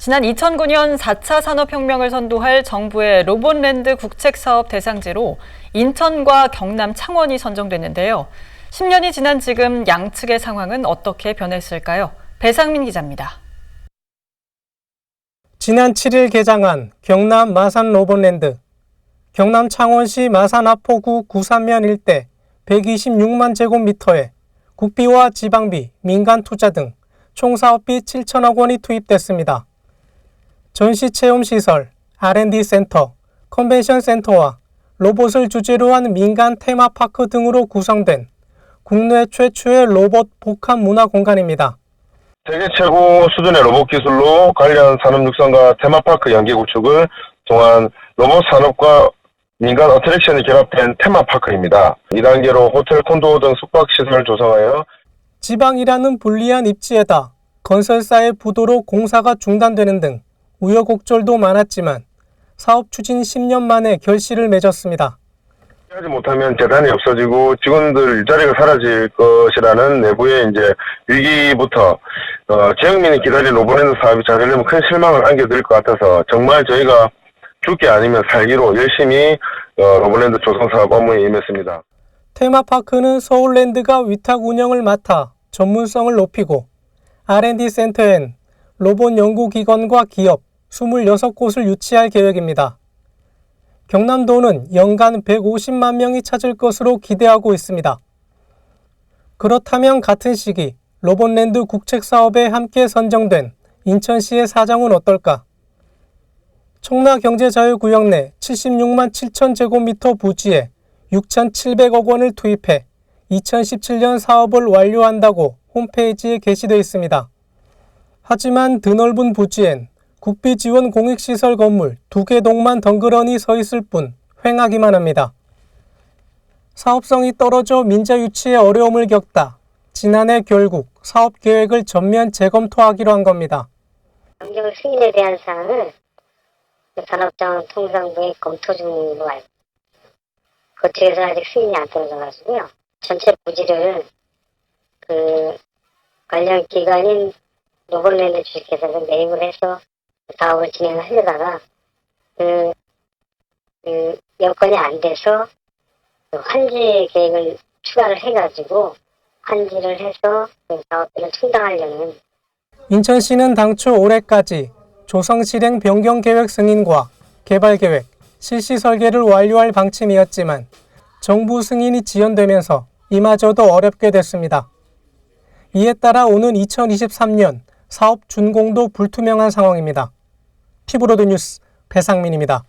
지난 2009년 4차 산업혁명을 선도할 정부의 로봇랜드 국책사업 대상지로 인천과 경남 창원이 선정됐는데요. 10년이 지난 지금 양측의 상황은 어떻게 변했을까요? 배상민 기자입니다. 지난 7일 개장한 경남 마산 로봇랜드. 경남 창원시 마산 하포구 구산면 일대 126만 제곱미터에 국비와 지방비, 민간 투자 등 총 사업비 7천억 원이 투입됐습니다. 전시 체험 시설, R&D 센터, 컨벤션 센터와 로봇을 주제로 한 민간 테마파크 등으로 구성된 국내 최초의 로봇 복합 문화 공간입니다. 세계 최고 수준의 로봇 기술로 관련 산업 육성과 테마파크 연계 구축을 통한 로봇 산업과 민간 어트랙션이 결합된 테마파크입니다. 2단계로 호텔, 콘도 등 숙박시설을 조성하여 지방이라는 불리한 입지에다 건설사의 부도로 공사가 중단되는 등 우여곡절도 많았지만 사업 추진 10년 만에 결실을 맺었습니다. 하지 못하면 재단이 없어지고 직원들 일자리가 사라질 것이라는 내부의 이제 위기부터 어, 지역민이 기다린 로봇랜드 사업이 잘 되려면 큰 실망을 안겨드릴 것 같아서 정말 저희가 죽기 아니면 살기로 열심히 어, 로봇랜드 조성 사업 업무에 임했습니다. 테마파크는 서울랜드가 위탁 운영을 맡아 전문성을 높이고 R&D 센터엔 로봇 연구기관과 기업 26곳을 유치할 계획입니다. 경남도는 연간 150만 명이 찾을 것으로 기대하고 있습니다. 그렇다면 같은 시기 로봇랜드 국책 사업에 함께 선정된 인천시의 사정은 어떨까? 청라경제자유구역 내 76만 7천 제곱미터 부지에 6,700억 원을 투입해 2017년 사업을 완료한다고 홈페이지에 게시되어 있습니다. 하지만 드넓은 부지엔 국비 지원 공익시설 건물 두 개 동만 덩그러니 서 있을 뿐 횡하기만 합니다. 사업성이 떨어져 민자 유치에 어려움을 겪다 지난해 결국 사업 계획을 전면 재검토하기로 한 겁니다. 환경 승인에 대한 사항을 산업자원 통상부에 검토 중으로 알고 그쪽에서 아직 승인이 안 떨어져가지고요. 전체 부지를 그 관련 기관인 노블랜드 주식회사에서 매입을 해서 사업을 진행을 하려다가 그, 그 여건이 안 돼서 그 환지 계획을 추가를 해가지고 환지를 해서 그 사업들을 충당하려는 인천시는 당초 올해까지 조성 실행 변경 계획 승인과 개발 계획, 실시 설계를 완료할 방침이었지만 정부 승인이 지연되면서 이마저도 어렵게 됐습니다. 이에 따라 오는 2023년 사업 준공도 불투명한 상황입니다. 피브로드 뉴스 배상민입니다.